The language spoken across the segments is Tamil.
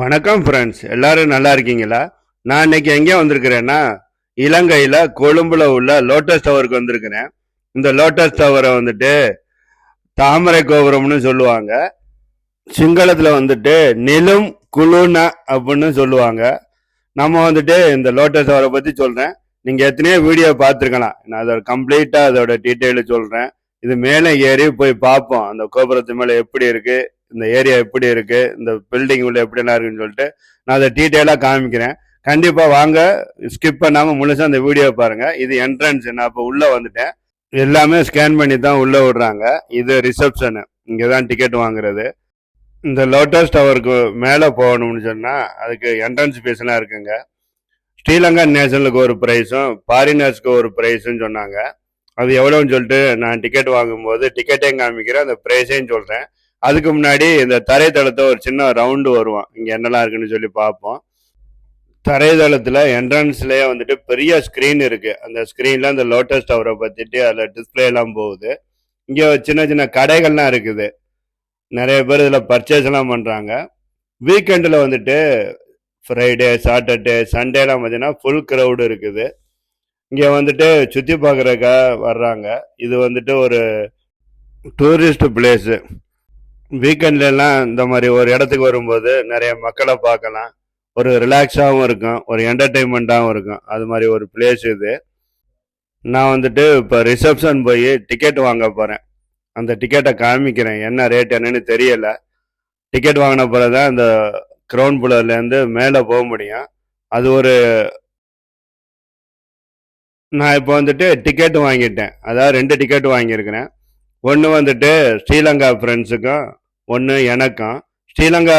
வணக்கம் ஃப்ரெண்ட்ஸ் எல்லாரும் நல்லா இருக்கீங்களா? நான் இன்னைக்கு எங்கே வந்திருக்கிறேன்னா இலங்கையில் கொழும்புல உள்ள லோட்டஸ் டவருக்கு வந்திருக்கிறேன். இந்த லோட்டஸ் டவரை வந்துட்டு தாமரை கோபுரம்னு சொல்லுவாங்க. சிங்களத்தில் வந்துட்டு நிலும் குழுன அப்படின்னு சொல்லுவாங்க. நம்ம வந்துட்டு இந்த லோட்டஸ் டவரை பற்றி சொல்கிறேன் நீங்கள் எத்தனையோ வீடியோ பார்த்துருக்கலாம். நான் அதோட கம்ப்ளீட்டாக அதோட டீட்டெயிலு சொல்கிறேன் இது மேலே ஏறி போய் பார்ப்போம். அந்த கோபுரத்து மேலே எப்படி இருக்குது இந்த ஏரியா எப்படி இருக்கு இந்த பில்டிங் உள்ள எப்படிலாம் இருக்குன்னு சொல்லிட்டு நான் அதை டீட்டெயிலாக காமிக்கிறேன். கண்டிப்பாக வாங்க ஸ்கிப் பண்ணாமல் முழுசாக அந்த வீடியோ பாருங்க. இது என்ட்ரன்ஸ் நான் இப்போ உள்ளே வந்துட்டேன். எல்லாமே ஸ்கேன் பண்ணி தான் உள்ளே விடுறாங்க. இது ரிசப்ஷனு இங்கே தான் டிக்கெட் வாங்குறது. இந்த லோட்டஸ் டவருக்கு மேலே போகணும்னு சொன்னால் அதுக்கு என்ட்ரன்ஸ் ஃபீஸ்லாம் இருக்குங்க. ஸ்ரீலங்கா நேஷனலுக்கு ஒரு ப்ரைஸும் ஃபாரினர்ஸ்க்கு ஒரு ப்ரைஸும் சொன்னாங்க. அது எவ்வளோன்னு சொல்லிட்டு நான் டிக்கெட் வாங்கும்போது டிக்கெட்டையும் காமிக்கிறேன். அந்த ப்ரைஸையும் சொல்கிறேன் அதுக்கு முன்னாடி இந்த தரைத்தளத்தை ஒரு சின்ன ரவுண்டு வருவான். இங்கே என்னெல்லாம் இருக்குன்னு சொல்லி பார்ப்போம். தரைதளத்தில் என்ட்ரன்ஸ்லேயே வந்துட்டு பெரிய ஸ்க்ரீன் இருக்குது அந்த ஸ்க்ரீனில் அந்த லோட்டஸ் டவரை பற்றிட்டு அதில் டிஸ்பிளேலாம் போகுது. இங்கே சின்ன சின்ன கடைகள்லாம் இருக்குது. நிறைய பேர் இதில் பர்ச்சேஸ் எல்லாம் பண்ணுறாங்க வீக்கெண்டில் வந்துட்டு ஃப்ரைடே சாட்டர்டே சண்டேலாம் பார்த்தீங்கன்னா ஃபுல் க்ரௌடு இருக்குது. இங்கே வந்துட்டு சுற்றி பார்க்குறக்கா வர்றாங்க. இது வந்துட்டு ஒரு டூரிஸ்ட் பிளேஸு வீக்கெண்ட்லலாம் இந்த மாதிரி ஒரு இடத்துக்கு வரும்போது நிறைய மக்களை பார்க்கலாம். ஒரு ரிலாக்ஸாகவும் இருக்கும் ஒரு என்டர்டெயின்மெண்ட்டாகவும் இருக்கும். அது மாதிரி ஒரு பிளேஸ் இது. நான் வந்துட்டு இப்போ ரிசப்ஷன் போய் டிக்கெட் வாங்க போகிறேன் அந்த டிக்கெட்டை காமிக்கிறேன் என்ன ரேட் என்னன்னு தெரியலை. டிக்கெட் வாங்கின பிறகு தான் அந்த க்ரௌண்ட் புலர்லேருந்து மேலே போக முடியும். அது ஒரு நான் இப்போ வந்துட்டு டிக்கெட் வாங்கிட்டேன். அதாவது ரெண்டு டிக்கெட் வாங்கியிருக்கிறேன். ஒன்று வந்துட்டு ஸ்ரீலங்கா ஃப்ரெண்ட்ஸுக்கும் ஒன்று எனக்கும். ஸ்ரீலங்கா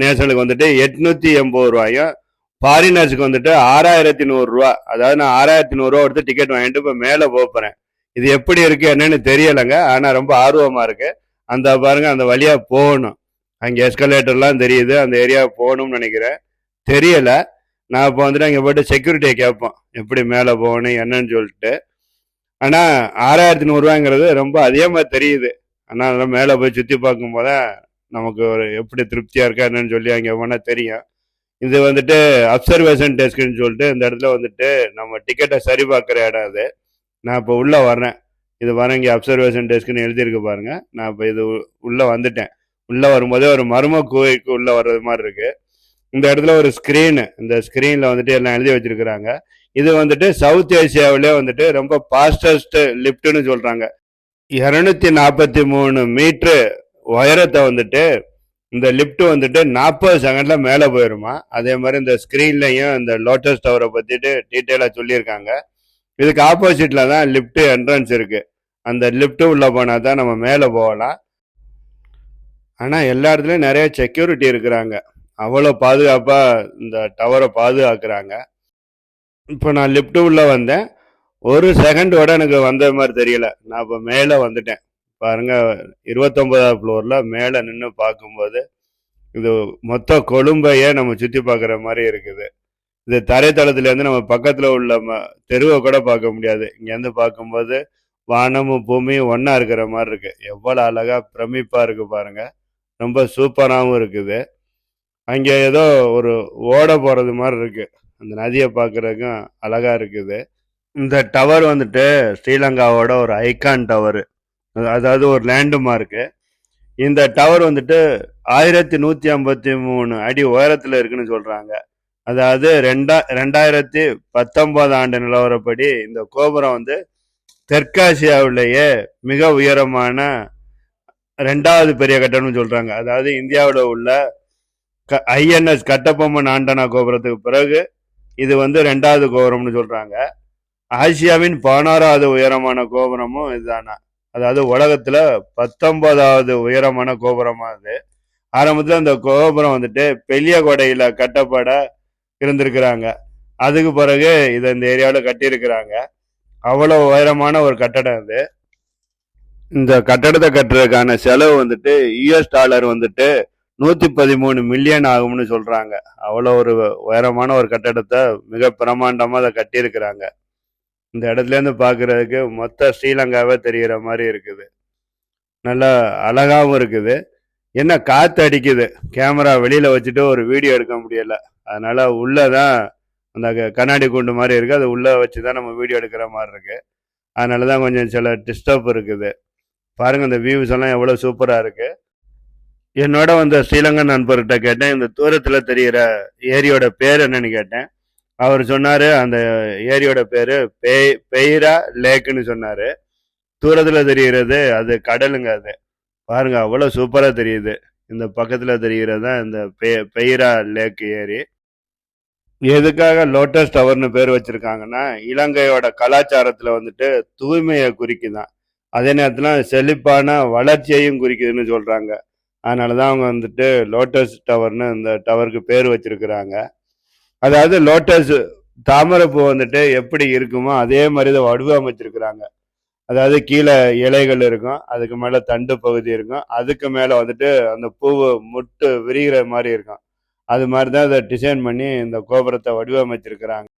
நேஷனலுக்கு வந்துட்டு எட்நூற்றி எண்பது ரூபாயும் ஃபாரினர்ஸுக்கு வந்துட்டு ஆறாயிரத்தி நூறுரூவா அதாவது நான் ஆறாயிரத்தி நூறுரூவா கொடுத்து டிக்கெட் வாங்கிட்டு இப்போ மேலே போகிறேன் இது எப்படி இருக்குது என்னன்னு தெரியலைங்க. ஆனால் ரொம்ப ஆர்வமாக இருக்குது அந்த பாருங்கள் அந்த வழியாக போகணும். அங்கே எஸ்கலேட்டர்லாம் தெரியுது. அந்த ஏரியா போகணும்னு நினைக்கிறேன். தெரியலை. நான் இப்போ வந்துட்டு அங்கே போயிட்டு செக்யூரிட்டியை கேட்போம். எப்படி மேலே போகணும் என்னன்னு சொல்லிட்டு. ஆனால் ஆறாயிரத்தி நூறுரூவாங்கிறது ரொம்ப அதிகமாக தெரியுது. ஆனால் அதெல்லாம் மேலே போய் சுற்றி பார்க்கும்போது நமக்கு ஒரு எப்படி திருப்தியாக இருக்கா என்னன்னு சொல்லி அங்கே போனால் தெரியும். இது வந்துட்டு அப்சர்வேஷன் டெஸ்க்னு சொல்லிட்டு இந்த இடத்துல வந்துட்டு நம்ம டிக்கெட்டை சரி பார்க்குற இடம் அது. நான் இப்போ உள்ளே வர்றேன். இது வரேன் இங்கே அப்சர்வேஷன் டெஸ்க்னு எழுதியிருக்கு பாருங்க. நான் இப்போ இது உள்ளே வந்துட்டேன். உள்ளே வரும்போதே ஒரு மர்ம குகைக்கு உள்ளே வர்றது மாதிரி இருக்கு. இந்த இடத்துல ஒரு ஸ்க்ரீனு இந்த ஸ்க்ரீனில் வந்துட்டு எல்லாம் எழுதி வச்சிருக்கிறாங்க. இது வந்துட்டு சவுத் ஏசியாவிலே வந்துட்டு ரொம்ப பாஸ்டஸ்ட் லிஃப்ட்னு சொல்கிறாங்க இரநூத்தி நாற்பத்தி மூணு மீட்ரு உயரத்தை வந்துட்டு இந்த லிஃப்ட் வந்துட்டு நாற்பது செகண்ட்ல மேலே போயிருமா? அதே மாதிரி இந்த ஸ்க்ரீன்லையும் இந்த லோட்டஸ் டவரை பத்திட்டு டீட்டெயிலாக சொல்லியிருக்காங்க. இதுக்கு ஆப்போசிட்ல தான் லிஃப்ட் என்ட்ரன்ஸ் இருக்கு. அந்த லிஃப்ட் உள்ள போனால் தான் நம்ம மேலே போகலாம். ஆனால் எல்லா இடத்துலையும் நிறைய செக்யூரிட்டி இருக்கிறாங்க. அவ்வளோ பாதுகாப்பாக இந்த டவரை பாதுகாக்கிறாங்க. இப்போ நான் லிஃப்ட்டு உள்ள வந்தேன். ஒரு செகண்டோட எனக்கு வந்த மாதிரி தெரியல. நான் இப்போ மேலே வந்துட்டேன். பாருங்க இருபத்தொன்பதாவது ஃப்ளோரில் மேலே நின்று பார்க்கும்போது இது மொத்த கொழும்பையே நம்ம சுற்றி பார்க்குற மாதிரி இருக்குது. இது தரைத்தளத்துலேருந்து நம்ம பக்கத்தில் உள்ள ம தெருவை கூட பார்க்க முடியாது. இங்கேருந்து பார்க்கும்போது வானமும் பூமியும் ஒன்றா இருக்கிற மாதிரி இருக்குது எவ்வளோ அழகாக பிரமிப்பாக இருக்குது பாருங்கள் ரொம்ப சூப்பராகவும் இருக்குது. அங்கே ஏதோ ஒரு ஓட போகிறது மாதிரி இருக்குது அந்த நதியை பார்க்குறதுக்கும் அழகாக இருக்குது. இந்த டவர் வந்துட்டு ஸ்ரீலங்காவோட ஒரு ஐகான் டவர் அதாவது ஒரு லேண்டுமார்க்கு இந்த டவர் வந்துட்டு ஆயிரத்தி நூற்றி ஐம்பத்தி மூணு அடி உயரத்தில் இருக்குன்னு சொல்கிறாங்க அதாவது ரெண்டா ரெண்டாயிரத்தி பத்தொன்பது ஆண்டு நிலவரப்படி இந்த கோபுரம் வந்து தெற்காசியாவிலேயே மிக உயரமான ரெண்டாவது பெரிய கட்டடம்னு சொல்கிறாங்க அதாவது இந்தியாவில் உள்ள க ஐஎன்எஸ் கட்டபொம்மன் ஆண்டனா கோபுரத்துக்கு பிறகு இது வந்து ரெண்டாவது கோபுரம்னு சொல்றாங்க. ஆசியாவின் பதினாறாவது உயரமான கோபுரமும் இதுதானா? அதாவது உலகத்துல பத்தொன்பதாவது உயரமான கோபுரமா அது. ஆரம்பத்துல அந்த கோபுரம் வந்துட்டு பெரிய கொடையில கட்டப்பட இருந்திருக்கிறாங்க. அதுக்கு பிறகு இதை இந்த ஏரியாவில் கட்டியிருக்கிறாங்க. அவ்வளோ உயரமான ஒரு கட்டடம் இது இந்த கட்டடத்தை கட்டுறதுக்கான செலவு வந்துட்டு யூஎஸ் டாலர் வந்துட்டு நூத்தி பதிமூணு மில்லியன் ஆகும்னு சொல்றாங்க. அவ்வளோ ஒரு உயரமான ஒரு கட்டடத்தை மிக பிரமாண்டமாக அதை கட்டியிருக்கிறாங்க. இந்த இடத்துல இருந்து மொத்த ஸ்ரீலங்காவே தெரிகிற மாதிரி இருக்குது. நல்லா அழகாகவும் இருக்குது. என்ன காற்று அடிக்குது. கேமரா வெளியில் வச்சுட்டு ஒரு வீடியோ எடுக்க முடியல. அதனால் உள்ளே தான் அந்த க- கண்ணாடி கூண்டு மாதிரி இருக்குது அது உள்ளே வச்சு தான் நம்ம வீடியோ எடுக்கிற மாதிரி இருக்குது அதனால தான் கொஞ்சம் சில டிஸ்டர்ப் இருக்குது. பாருங்கள் இந்த வியூஸ் எல்லாம் எவ்வளோ சூப்பராக இருக்குது என்னோட வந்த ஸ்ரீலங்கன் நண்பர்கிட்ட கேட்டேன். இந்த தூரத்தில் தெரிகிற ஏரியோட பேர் என்னன்னு கேட்டேன். அவர் சொன்னார் அந்த ஏரியோட பேர் பெய் பெய்ரா லேக்குன்னு சொன்னார். தூரத்தில் தெரிகிறது அது கடலுங்க அது. பாருங்க அவ்வளோ சூப்பராக தெரியுது. இந்த பக்கத்தில் தெரிகிறது தான் இந்த பெ பெய்ரா லேக் ஏரி. எதுக்காக லோட்டஸ் டவர்னு பேர் வச்சிருக்காங்கன்னா இலங்கையோட கலாச்சாரத்தில் வந்துட்டு தூய்மையை குறிக்குதான். அதே நேரத்தில் செழிப்பான வளர்ச்சியையும் குறிக்குதுன்னு சொல்கிறாங்க அதனால தான் அவங்க வந்துட்டு லோட்டஸ் டவர்னு இந்த டவருக்கு பேர் வச்சிருக்கிறாங்க. அதாவது லோட்டஸ் தாமரைப்பூ வந்துட்டு எப்படி இருக்குமோ அதே மாதிரி தான் வடிவமைச்சிருக்கிறாங்க அதாவது கீழே இலைகள் இருக்கும் அதுக்கு மேலே தண்டு பகுதி இருக்கும் அதுக்கு மேலே வந்துட்டு அந்த பூவு முட்டு விரிகிற மாதிரி இருக்கும். அது மாதிரி தான் அதை டிசைன் பண்ணி இந்த கோபுரத்தை வடிவமைச்சிருக்கிறாங்க.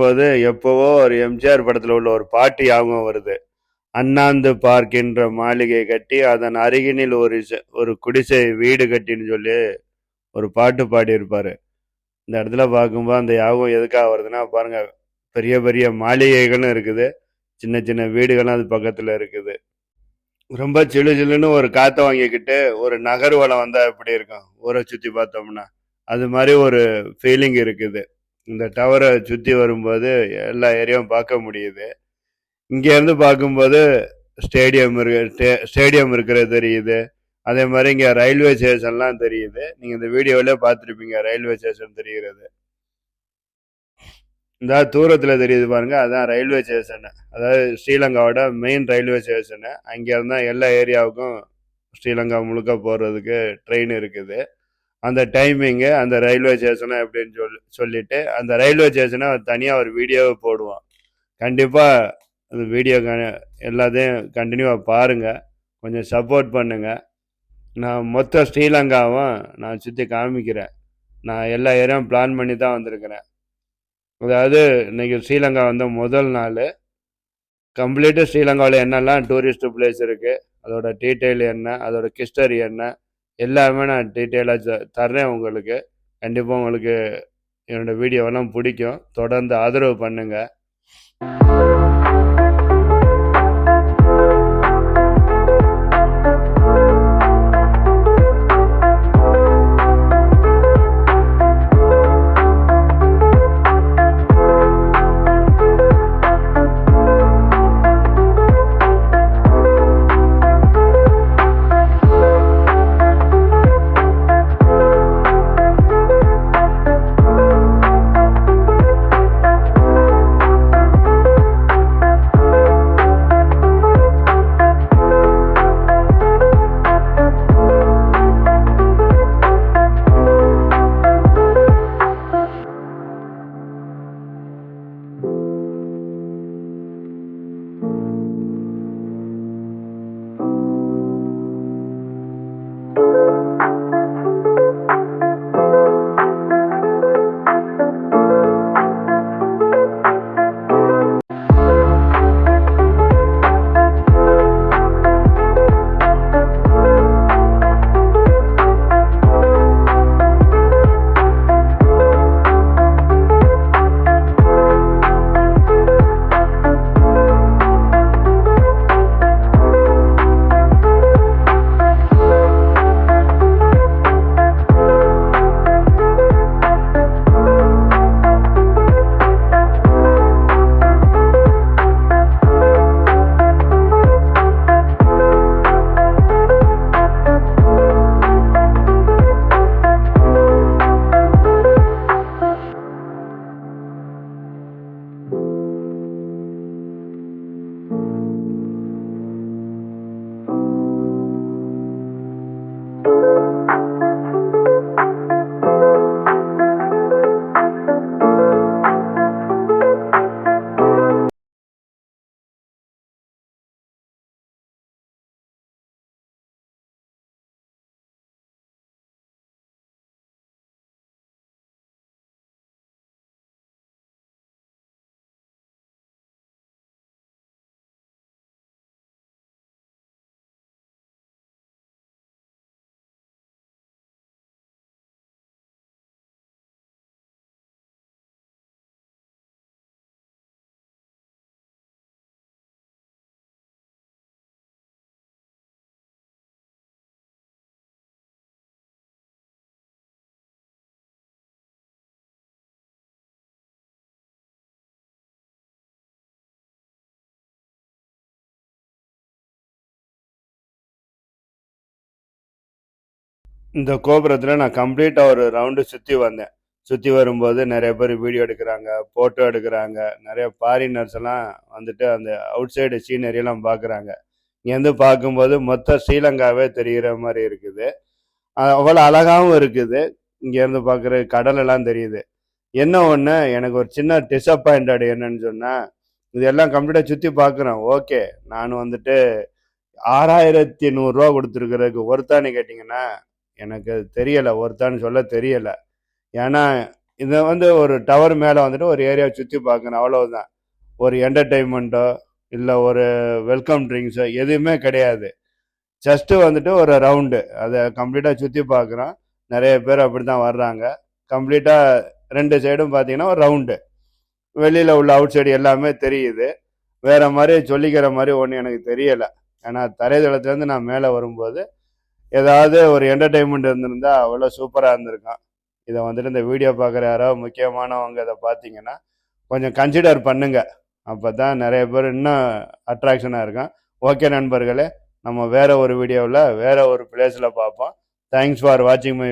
போது எப்போவோ ஒரு எம்ஜிஆர் படத்தில் உள்ள ஒரு பாட்டு ஞாபகம் வருது. அண்ணாந்து பார்க்கின்ற மாளிகை கட்டி அதன் அருகினில் ஒரு ஒரு குடிசை வீடு கட்டின்னு சொல்லி ஒரு பாட்டு பாடியிருப்பார். இந்த இடத்துல பார்க்கும்போது அந்த யாகம் எதுக்காக வருதுன்னா பாருங்க பெரிய பெரிய மாளிகைகளும் இருக்குது. சின்ன சின்ன வீடுகளும் அது பக்கத்தில் இருக்குது. ரொம்ப சிலு சிலுன்னு ஒரு காற்றை வாங்கிக்கிட்டு ஒரு நகர்வலம் வந்தால் எப்படி இருக்கும்? ஊரை சுற்றி பார்த்தோம்னா. அது மாதிரி ஒரு ஃபீலிங் இருக்குது. இந்த டவரை சுற்றி வரும்போது எல்லா ஏரியாவும் பார்க்க முடியுது. இங்கேருந்து பார்க்கும்போது ஸ்டேடியம் இருக்க ஸ்டேடியம் இருக்கிறது தெரியுது. அதே மாதிரி இங்கே ரயில்வே ஸ்டேஷன்லாம் தெரியுது. நீங்கள் இந்த வீடியோவிலே பார்த்துருப்பீங்க ரயில்வே ஸ்டேஷன் தெரிகிறது. இந்த தூரத்தில் தெரியுது பாருங்கள் அதான் ரயில்வே ஸ்டேஷனு. அதாவது ஸ்ரீலங்காவோட மெயின் ரயில்வே ஸ்டேஷனு. அங்கே இருந்தால் எல்லா ஏரியாவுக்கும் ஸ்ரீலங்கா முழுக்க போகிறதுக்கு ட்ரெயின் இருக்குது. அந்த டைமிங்கு அந்த ரயில்வே ஸ்டேஷனை எப்படின்னு சொல்லி சொல்லிட்டு அந்த ரயில்வே ஸ்டேஷனை தனியாக ஒரு வீடியோவை போடுவோம் கண்டிப்பாக அந்த வீடியோ எல்லாத்தையும் கண்டினியூவாக பாருங்கள் கொஞ்சம் சப்போர்ட் பண்ணுங்கள் நான் மொத்த ஸ்ரீலங்காவும் நான் சுற்றி காமிக்கிறேன். நான் எல்லா ஏரியாவும் பிளான் பண்ணி தான் வந்திருக்கிறேன். அதாவது இன்றைக்கி ஸ்ரீலங்கா வந்த முதல் நாள் கம்ப்ளீட்டு ஸ்ரீலங்காவில் என்னெல்லாம் டூரிஸ்ட் பிளேஸ் இருக்குது அதோட டீட்டெயில் என்ன அதோட ஹிஸ்டரி என்ன எல்லாமே நான் டீட்டெயிலாக தர்றேன் உங்களுக்கு. கண்டிப்பாக உங்களுக்கு என்னோடய வீடியோவெல்லாம் பிடிக்கும். தொடர்ந்து ஆதரவு பண்ணுங்கள் இந்த கோபுரத்தில் நான் கம்ப்ளீட்டாக ஒரு ரவுண்டு சுற்றி வந்தேன். சுற்றி வரும்போது நிறைய பேர் வீடியோ எடுக்கிறாங்க ஃபோட்டோ எடுக்கிறாங்க நிறைய ஃபாரினர்ஸ் எல்லாம் வந்துட்டு அந்த அவுட் சைடு சீனரியெல்லாம் பார்க்குறாங்க இங்கேருந்து பார்க்கும்போது மொத்த ஸ்ரீலங்காவே தெரிகிற மாதிரி இருக்குது. அவ்வளோ அழகாகவும் இருக்குது. இங்கேருந்து பார்க்குற கடல் எல்லாம் தெரியுது. என்ன ஒன்று எனக்கு ஒரு சின்ன டிசப்பாயிண்டட் என்னன்னு சொன்னால் இதெல்லாம் கம்ப்ளீட்டாக சுற்றி பார்க்குறேன் ஓகே நான் வந்துட்டு ஆறாயிரத்தி நூறுரூவா கொடுத்துருக்கிறதுக்கு ஒருத்தான்னு கேட்டிங்கன்னா எனக்கு தெரியலை ஒருத்தான்னு சொல்ல தெரியலை. ஏன்னா இதை வந்து ஒரு டவர் மேலே வந்துட்டு ஒரு ஏரியாவை சுற்றி பார்க்கணும் அவ்வளவுதான். ஒரு என்டர்டெயின்மெண்ட்டோ இல்லை ஒரு வெல்கம் ட்ரிங்க்ஸோ எதுவுமே கிடையாது. ஜஸ்ட்டு வந்துட்டு ஒரு ரவுண்டு அதை கம்ப்ளீட்டாக சுற்றி பார்க்குறோம். நிறைய பேர் அப்படி தான் வர்றாங்க கம்ப்ளீட்டாக ரெண்டு சைடும் பார்த்தீங்கன்னா ஒரு ரவுண்டு வெளியில் உள்ள அவுட் சைடு எல்லாமே தெரியுது. வேறு மாதிரி சொல்லிக்கிற மாதிரி ஒன்றும் எனக்கு தெரியலை. ஏன்னா தரைதளத்துலேருந்து நான் மேலே வரும்போது ஏதாவது ஒரு என்டர்டெயின்மெண்ட் இருந்திருந்தா அவ்வளோ சூப்பராக இருந்திருக்கும். இதை வந்துட்டு இந்த வீடியோ பார்க்குற யாரோ முக்கியமானவங்க இதை பார்த்தீங்கன்னா கொஞ்சம் கன்சிடர் பண்ணுங்க. அப்போ தான் நிறைய பேர் இன்னும் அட்ராக்ஷனாக இருக்கும். ஓகே நண்பர்களே நம்ம வேற ஒரு வீடியோவில் வேற ஒரு பிளேஸில் பார்ப்போம். தேங்க்ஸ் ஃபார் வாட்சிங் மை